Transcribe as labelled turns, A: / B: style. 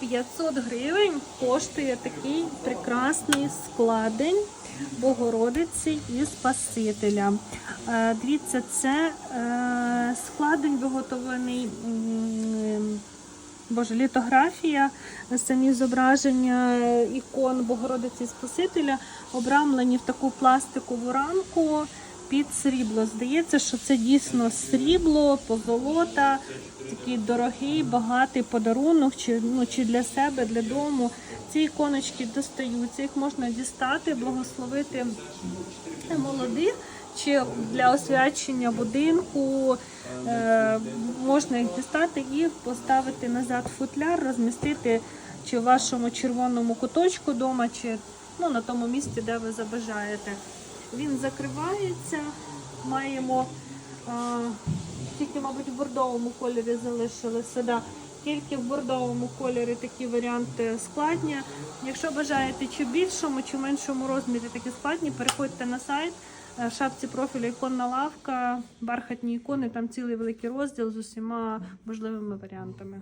A: 500 гривень коштує такий прекрасний складень Богородиці і Спасителя. Е, Дивіться, це е, складень виготовлений. Боже, літографія, самі зображення ікон Богородиці і Спасителя обрамлені в таку пластикову рамку під срібло. Здається, що це дійсно срібло, позолота, такий дорогий, багатий подарунок, чи, ну, чи для себе, для дому. Ці іконочки достаються, їх можна дістати, благословити молодих. Чи для освячення будинку е, можна їх дістати і поставити назад футляр, розмістити чи в вашому червоному куточку вдома, чи ну, на тому місці, де ви забажаєте. Він закривається, маємо е, тільки, мабуть, в бордовому кольорі залишили сюди. Тільки в бордовому кольорі такі варіанти складні. Якщо бажаєте чи більшому, чи меншому розмірі такі складні, переходьте на сайт. Е, В шапці профілю іконна лавка, бархатні ікони, там цілий великий розділ з усіма можливими варіантами.